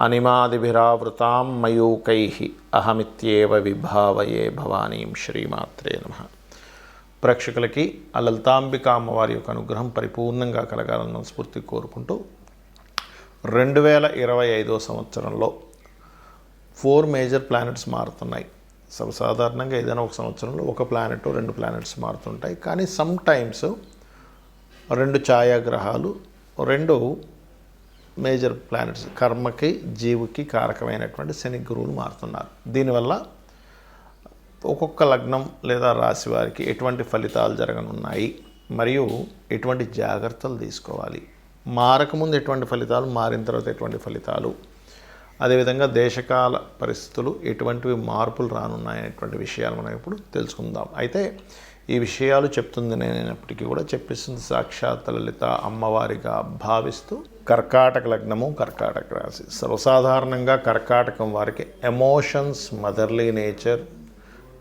అనిమాదిభిరావృతాం మయూకై అహమిత్యేవ విభావయే భవానీం శ్రీమాత్రే నమ. ప్రేక్షకులకి ఆ లలితాంబిక అమ్మవారి యొక్క అనుగ్రహం పరిపూర్ణంగా కలగాలన్న స్ఫూర్తి కోరుకుంటూ రెండు వేల ఇరవై ఐదో సంవత్సరంలో ఫోర్ మేజర్ ప్లానెట్స్ మారుతున్నాయి. సర్వసాధారణంగా ఏదైనా ఒక సంవత్సరంలో ఒక ప్లానెట్ రెండు ప్లానెట్స్ మారుతుంటాయి. కానీ సమ్ టైమ్స్ రెండు ఛాయాగ్రహాలు రెండు మేజర్ ప్లానెట్స్ కర్మకి జీవుకి కారకమైనటువంటి శని గురువులు మారుతున్నారు. దీనివల్ల ఒక్కొక్క లగ్నం లేదా రాశి వారికి ఎటువంటి ఫలితాలు జరగనున్నాయి? మరియు ఎటువంటి జాగ్రత్తలు తీసుకోవాలి? మారకముందు ఎటువంటి ఫలితాలు మారిన తర్వాత ఎటువంటి ఫలితాలు? అదేవిధంగా దేశకాల పరిస్థితులు ఎటువంటివి మార్పులు రానున్నాయనేటువంటి విషయాలు మనం ఇప్పుడు తెలుసుకుందాం. అయితే ఈ విషయాలు చెప్తుంది నేనైనప్పటికీ కూడా చెప్పిస్తుంది సాక్షాత్ లలిత అమ్మవారిగా భావిస్తూ కర్కాటక లగ్నము కర్కాటక రాశి. సర్వసాధారణంగా కర్కాటకం వారికి ఎమోషన్స్ మదర్లీ నేచర్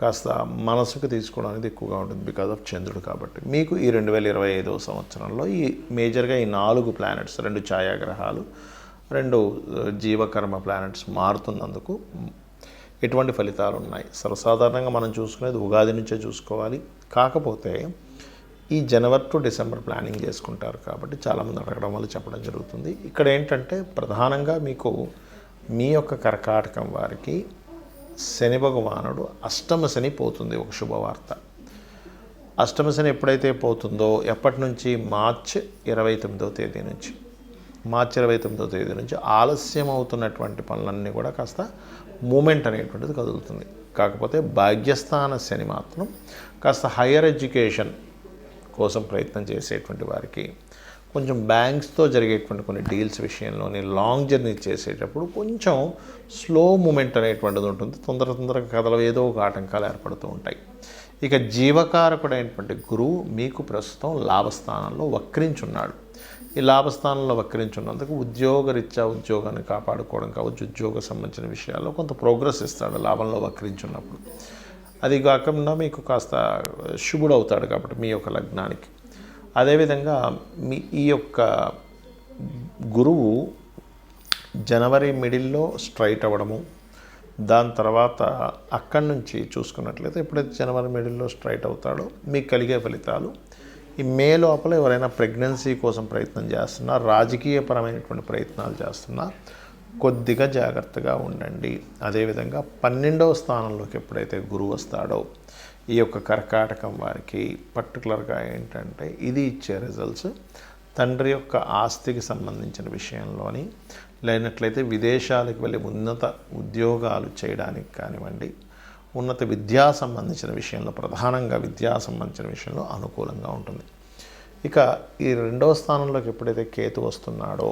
కాస్త మనసుకు తీసుకోవడం అనేది ఎక్కువగా ఉంటుంది బికాజ్ ఆఫ్ చంద్రుడు కాబట్టి. మీకు ఈ రెండు వేల ఇరవై ఐదవ సంవత్సరంలో ఈ మేజర్గా ఈ నాలుగు ప్లానెట్స్ రెండు ఛాయాగ్రహాలు రెండు జీవకర్మ ప్లానెట్స్ మారుతున్నందుకు ఎటువంటి ఫలితాలు ఉన్నాయి? సర్వసాధారణంగా మనం చూసుకునేది ఉగాది నుంచే చూసుకోవాలి. కాకపోతే ఈ జనవరి టు డిసెంబర్ ప్లానింగ్ చేసుకుంటారు కాబట్టి చాలామంది అడగడం వల్ల చెప్పడం జరుగుతుంది. ఇక్కడ ఏంటంటే ప్రధానంగా మీకు మీ యొక్క కర్కాటకం వారికి శని భగవానుడు అష్టమ శని పోతుంది ఒక శుభవార్త. అష్టమ శని ఎప్పుడైతే పోతుందో ఎప్పటి నుంచి? మార్చ్ ఇరవై తొమ్మిదవ తేదీ నుంచి. మార్చి ఇరవై తొమ్మిదో తేదీ నుంచి ఆలస్యం అవుతున్నటువంటి పనులన్నీ కూడా కాస్త మూమెంట్ అనేటువంటిది కదులుతుంది. కాకపోతే భాగ్యస్థాన శని మాత్రం కాస్త హయ్యర్ ఎడ్యుకేషన్ కోసం ప్రయత్నం చేసేటువంటి వారికి కొంచెం బ్యాంక్స్తో జరిగేటువంటి కొన్ని డీల్స్ విషయంలోని లాంగ్ జర్నీ చేసేటప్పుడు కొంచెం స్లో మూమెంట్ అనేటువంటిది ఉంటుంది. తొందర తొందరగా కథలు ఏదో ఒక ఆటంకాలు ఏర్పడుతూ ఉంటాయి. ఇక జీవకారకుడైనటువంటి గురువు మీకు ప్రస్తుతం లాభస్థానంలో వక్రించున్నాడు. ఈ లాభస్థానంలో వక్రించున్నందుకు ఉద్యోగరీత్యా ఉద్యోగాన్ని కాపాడుకోవడం కావచ్చు ఉద్యోగ సంబంధించిన విషయాల్లో కొంత ప్రోగ్రెస్ ఇస్తాడు లాభంలో వక్రించున్నప్పుడు. అది కాకుండా మీకు కాస్త శుభుడు అవుతాడు కాబట్టి మీ యొక్క లగ్నానికి. అదేవిధంగా మీ ఈ యొక్క గురువు జనవరి మిడిల్లో స్ట్రైట్ అవ్వడము దాని తర్వాత అక్కడి నుంచి చూసుకున్నట్లయితే ఎప్పుడైతే జనవరి మిడిల్లో స్ట్రైట్ అవుతాడో మీకు కలిగే ఫలితాలు ఈ మే లోపల ఎవరైనా ప్రెగ్నెన్సీ కోసం ప్రయత్నం చేస్తున్నా రాజకీయపరమైనటువంటి ప్రయత్నాలు చేస్తున్నా కొద్దిగా జాగ్రత్తగా ఉండండి. అదేవిధంగా పన్నెండవ స్థానంలోకి ఎప్పుడైతే గురువు వస్తాడో ఈ యొక్క కర్కాటకం వారికి పర్టికులర్గా ఏంటంటే ఇది ఇచ్చే రిజల్ట్స్ తండ్రి యొక్క ఆస్తికి సంబంధించిన విషయంలోని లేనట్లయితే విదేశాలకు వెళ్ళి ఉన్నత ఉద్యోగాలు చేయడానికి కానివ్వండి ఉన్నత విద్యా సంబంధించిన విషయంలో ప్రధానంగా విద్యా సంబంధించిన విషయంలో అనుకూలంగా ఉంటుంది. ఇక ఈ రెండవ స్థానంలోకి ఎప్పుడైతే కేతు వస్తున్నాడో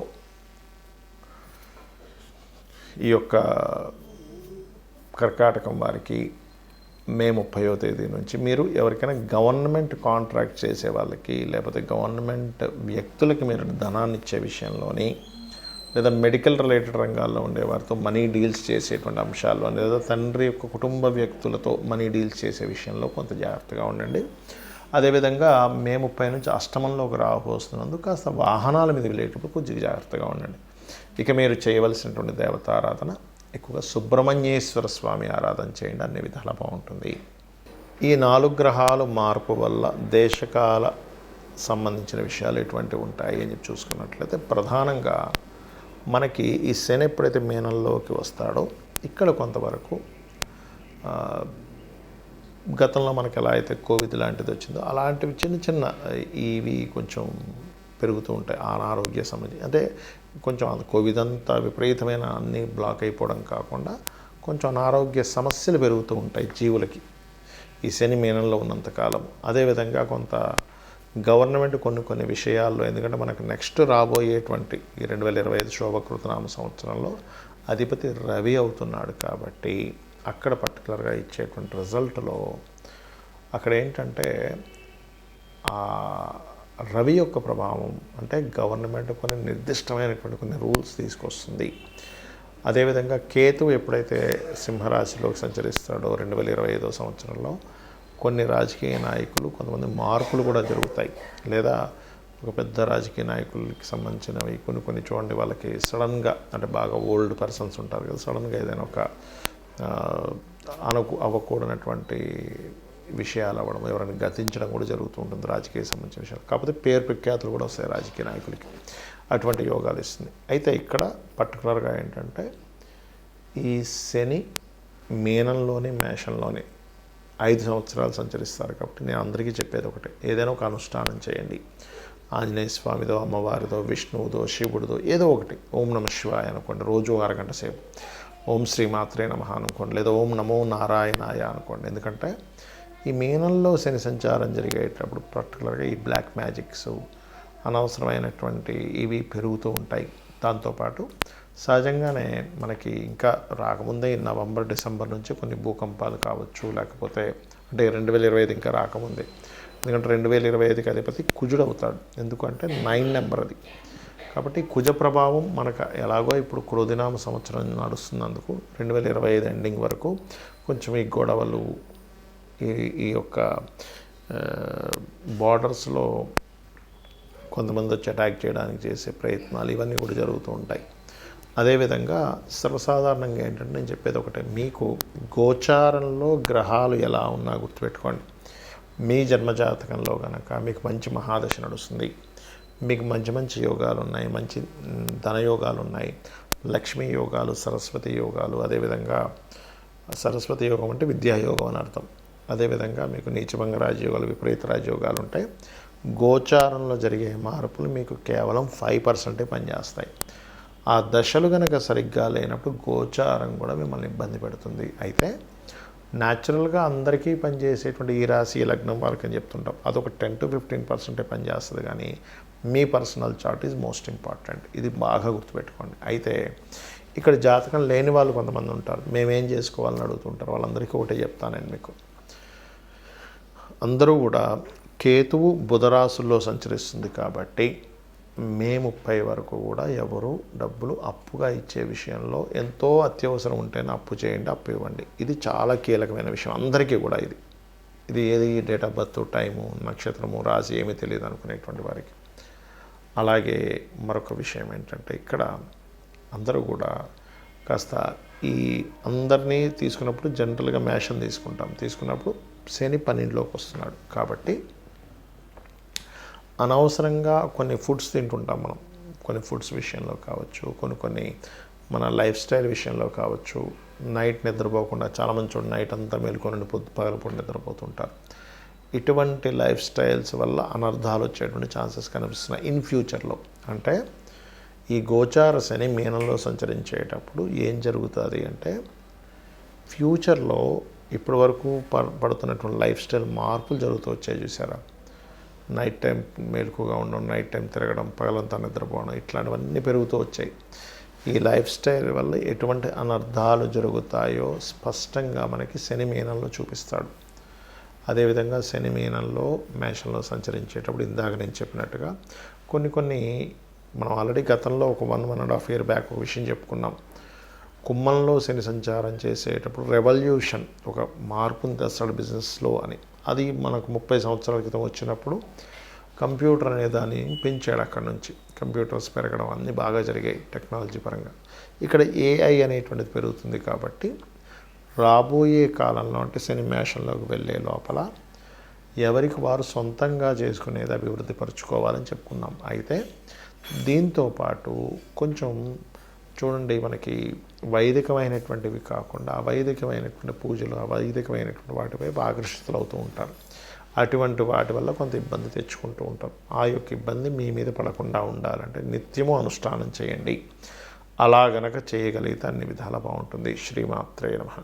ఈ యొక్క కర్కాటకం వారికి మే ముప్పయో తేదీ నుంచి మీరు ఎవరికైనా గవర్నమెంట్ కాంట్రాక్ట్ చేసే వాళ్ళకి లేకపోతే గవర్నమెంట్ వ్యక్తులకి మీరు ధనాన్ని ఇచ్చే విషయంలోని లేదా మెడికల్ రిలేటెడ్ రంగాల్లో ఉండే వారితో మనీ డీల్స్ చేసేటువంటి అంశాల్లో లేదా తండ్రి యొక్క కుటుంబ వ్యక్తులతో మనీ డీల్స్ చేసే విషయంలో కొంత జాగ్రత్తగా ఉండండి. అదేవిధంగా మే ముప్పై నుంచి అష్టమంలోకి రాహు కాస్త వాహనాల మీద వెళ్ళేటప్పుడు కొంచెం జాగ్రత్తగా ఉండండి. ఇక మీరు చేయవలసినటువంటి దేవతారాధన ఎక్కువగా సుబ్రహ్మణ్యేశ్వర స్వామి ఆరాధన చేయండి. అన్ని విధాలా బాగుంటుంది. ఈ నాలుగు గ్రహాలు మార్పు వల్ల దేశకాల సంబంధించిన విషయాలు ఎటువంటి ఉంటాయి అని చూసుకున్నట్లయితే ప్రధానంగా మనకి ఈ శని ఎప్పుడైతే మీనంలోకి వస్తాడో ఇక్కడ కొంతవరకు గతంలో మనకి ఎలా అయితే కోవిడ్ లాంటిది వచ్చిందో అలాంటివి చిన్న చిన్న ఇవి కొంచెం పెరుగుతూ ఉంటాయి అనారోగ్య సంబంధించి. అంటే కొంచెం కోవిడ్ అంతా విపరీతమైన అన్ని బ్లాక్ అయిపోవడం కాకుండా కొంచెం అనారోగ్య సమస్యలు పెరుగుతూ ఉంటాయి జీవులకి. ఈ శని మీనంలో ఉన్నంతకాలం అదేవిధంగా కొంత గవర్నమెంట్ కొన్ని కొన్ని విషయాల్లో ఎందుకంటే మనకు నెక్స్ట్ రాబోయేటువంటి ఈ రెండు వేల ఇరవై ఐదు శోభకృతనామ సంవత్సరంలో అధిపతి రవి అవుతున్నాడు కాబట్టి అక్కడ పర్టికులర్గా ఇచ్చేటువంటి రిజల్ట్లో అక్కడ ఏంటంటే ఆ రవి యొక్క ప్రభావం అంటే గవర్నమెంట్ కొన్ని నిర్దిష్టమైనటువంటి కొన్ని రూల్స్ తీసుకొస్తుంది. అదేవిధంగా కేతు ఎప్పుడైతే సింహరాశిలోకి సంచరిస్తాడో రెండు వేల ఇరవై ఐదో సంవత్సరంలో కొన్ని రాజకీయ నాయకులు కొంతమంది మార్పులు కూడా జరుగుతాయి. లేదా ఒక పెద్ద రాజకీయ నాయకులకి సంబంధించినవి కొన్ని కొన్ని చూడండి వాళ్ళకి సడన్గా అంటే బాగా ఓల్డ్ పర్సన్స్ ఉంటారు కదా సడన్గా ఏదైనా ఒక అనుకు అవ్వకూడనటువంటి విషయాలు అవ్వడం ఎవరైనా గతించడం కూడా జరుగుతూ ఉంటుంది రాజకీయ సంబంధించిన విషయాలు. కాకపోతే పేరు ప్రఖ్యాతులు కూడా వస్తాయి రాజకీయ నాయకులకి. అటువంటి యోగాలు ఇస్తుంది. అయితే ఇక్కడ పర్టికులర్గా ఏంటంటే ఈ శని మీనంలోని మేషంలోని ఐదు సంవత్సరాలు సంచరిస్తారు కాబట్టి నేను అందరికీ చెప్పేది ఒకటే. ఏదైనా ఒక అనుష్ఠానం చేయండి. ఆంజనేయ స్వామిదో అమ్మవారిదో విష్ణువుదో శివుడిదో ఏదో ఒకటి. ఓం నమ శివాయ అనుకోండి రోజు అరగంట సేపు. ఓం శ్రీ మాత్రే నమ అనుకోండి లేదా ఓం నమో నారాయణాయ అనుకోండి. ఎందుకంటే ఈ మీనంలో శని సంచారం జరిగేటప్పుడు పర్టికులర్గా ఈ బ్లాక్ మ్యాజిక్స్ అనవసరమైనటువంటి ఇవి పెరుగుతూ ఉంటాయి. దాంతోపాటు సహజంగానే మనకి ఇంకా రాకముందే ఈ నవంబర్ డిసెంబర్ నుంచి కొన్ని భూకంపాలు కావచ్చు లేకపోతే అంటే రెండు వేల ఇరవై ఐదు ఇంకా రాకముందే. ఎందుకంటే రెండు వేల ఇరవై ఐదుకి అధిపతి కుజుడు అవుతాడు. ఎందుకంటే నైన్ నెంబర్ అది. కాబట్టి కుజ ప్రభావం మనకు ఎలాగో ఇప్పుడు క్రోధినామ సంవత్సరం నడుస్తున్నందుకు రెండు వేల ఇరవై ఐదు ఎండింగ్ వరకు కొంచెం ఈ గొడవలు ఈ ఈ యొక్క బార్డర్స్లో కొంతమంది వచ్చి అటాక్ చేయడానికి చేసే ప్రయత్నాలు ఇవన్నీ కూడా జరుగుతూ ఉంటాయి. అదేవిధంగా సర్వసాధారణంగా ఏంటంటే నేను చెప్పేది ఒకటే. మీకు గోచారంలో గ్రహాలు ఎలా ఉన్నా గుర్తుపెట్టుకోండి. మీ జన్మజాతకంలో కనుక మీకు మంచి మహాదశ నడుస్తుంది. మీకు మంచి మంచి యోగాలు ఉన్నాయి. మంచి ధనయోగాలు ఉన్నాయి. లక్ష్మీ యోగాలు సరస్వతి యోగాలు అదేవిధంగా సరస్వతి యోగం అంటే విద్యాయోగం అని అర్థం. అదేవిధంగా మీకు నీచభంగ రాజయోగాలు విపరీత రాజయోగాలు ఉంటాయి. గోచారంలో జరిగే మార్పులు మీకు కేవలం ఫైవ్ పర్సెంటే పనిచేస్తాయి. ఆ దశలు కనుక సరిగ్గా లేనప్పుడు గోచారం కూడా మిమ్మల్ని ఇబ్బంది పెడుతుంది. అయితే న్యాచురల్గా అందరికీ పనిచేసేటువంటి ఈ రాశి ఈ లగ్నం వారికి అని చెప్తుంటాం. అదొక టెన్ టు ఫిఫ్టీన్ పర్సెంటే పనిచేస్తుంది కానీ మీ personal chart is most important. ఇది బాగా గుర్తుపెట్టుకోండి. అయితే ఇక్కడ జాతకం లేని వాళ్ళు కొంతమంది ఉంటారు. మేమేం చేసుకోవాలని అడుగుతుంటారు వాళ్ళందరికీ ఒకటే చెప్తాను మీకు. అందరూ కూడా కేతువు బుధరాశుల్లో సంచరిస్తుంది కాబట్టి మే ముప్పై వరకు కూడా ఎవరు డబ్బులు అప్పుగా ఇచ్చే విషయంలో ఎంతో అత్యవసరం ఉంటేనే అప్పు చేయండి అప్పు ఇవ్వండి. ఇది చాలా కీలకమైన విషయం. అందరికీ కూడా ఇది. ఇది ఏది? డేట్ ఆఫ్ బర్త్ టైము నక్షత్రము రాశి ఏమీ తెలియదు అనుకునేటువంటి వారికి. అలాగే మరొక విషయం ఏంటంటే ఇక్కడ అందరూ కూడా కాస్త ఈ అందరినీ తీసుకున్నప్పుడు జనరల్గా మ్యాషన్ తీసుకుంటాం. తీసుకున్నప్పుడు శని పన్నెండులోకి వస్తున్నాడు. కాబట్టి అనవసరంగా కొన్ని ఫుడ్స్ తింటుంటాం మనం. కొన్ని ఫుడ్స్ విషయంలో కావచ్చు కొన్ని కొన్ని మన లైఫ్ స్టైల్ విషయంలో కావచ్చు. నైట్ నిద్రపోకుండా చాలామంది చూడండి నైట్ అంతా మేల్కొని పొద్దు పగలపూట నిద్రపోతుంటారు. ఇటువంటి లైఫ్ స్టైల్స్ వల్ల అనర్థాలు వచ్చేటువంటి ఛాన్సెస్ కనిపిస్తున్నాయి. ఇన్ ఫ్యూచర్లో అంటే ఈ గోచార శని మీనంలో సంచరించేటప్పుడు ఏం జరుగుతుంది అంటే ఫ్యూచర్లో ఇప్పటి వరకు పడుతున్నటువంటి లైఫ్ స్టైల్ మార్పులు జరుగుతూ వచ్చాయి చూసారా? నైట్ టైం మేలుకుగా ఉండడం నైట్ టైం తిరగడం పగలంతా నిద్రపోవడం ఇట్లాంటివన్నీ పెరుగుతూ వచ్చాయి. ఈ లైఫ్ స్టైల్ వల్ల ఎటువంటి అనర్థాలు జరుగుతాయో స్పష్టంగా మనకి శని మీనంలో చూపిస్తాడు. అదేవిధంగా శని మీనంలో మేషంలో సంచరించేటప్పుడు ఇందాక నేను చెప్పినట్టుగా కొన్ని కొన్ని మనం ఆల్రెడీ గతంలో ఒక one one and half year back ఒక విషయం చెప్పుకున్నాం. కుమ్మంలో శని సంచారం చేసేటప్పుడు రెవల్యూషన్ ఒక మార్పుని తెస్తాడు బిజినెస్లో అని. అది మనకు ముప్పై సంవత్సరాల క్రితం వచ్చినప్పుడు కంప్యూటర్ అనే దాన్ని పెంచాడు అక్కడ నుంచి. కంప్యూటర్స్ పెరగడం అన్నీ బాగా జరిగాయి టెక్నాలజీ పరంగా. ఇక్కడ ఏఐ అనేటువంటిది పెరుగుతుంది కాబట్టి రాబోయే కాలంలో అంటే సినిమేషన్లోకి వెళ్ళే లోపల ఎవరికి వారు సొంతంగా చేసుకునేది అభివృద్ధి పరుచుకోవాలని చెప్పుకున్నాం అయితే దీంతో పాటు కొంచెం చూడండి మనకి వైదికమైనటువంటివి కాకుండా అవైదికమైనటువంటి పూజలు అవైదికమైనటువంటి వాటిపై ఆకర్షితులు అవుతూ ఉంటారు. అటువంటి వాటి వల్ల కొంత ఇబ్బంది తెచ్చుకుంటూ ఉంటారు. ఆ యొక్క ఇబ్బంది మీ మీద పడకుండా ఉండాలంటే నిత్యము అనుష్ఠానం చేయండి. అలా గనక చేయగలిగితే అన్ని విధాలా బాగుంటుంది. శ్రీమాత్రే నమ.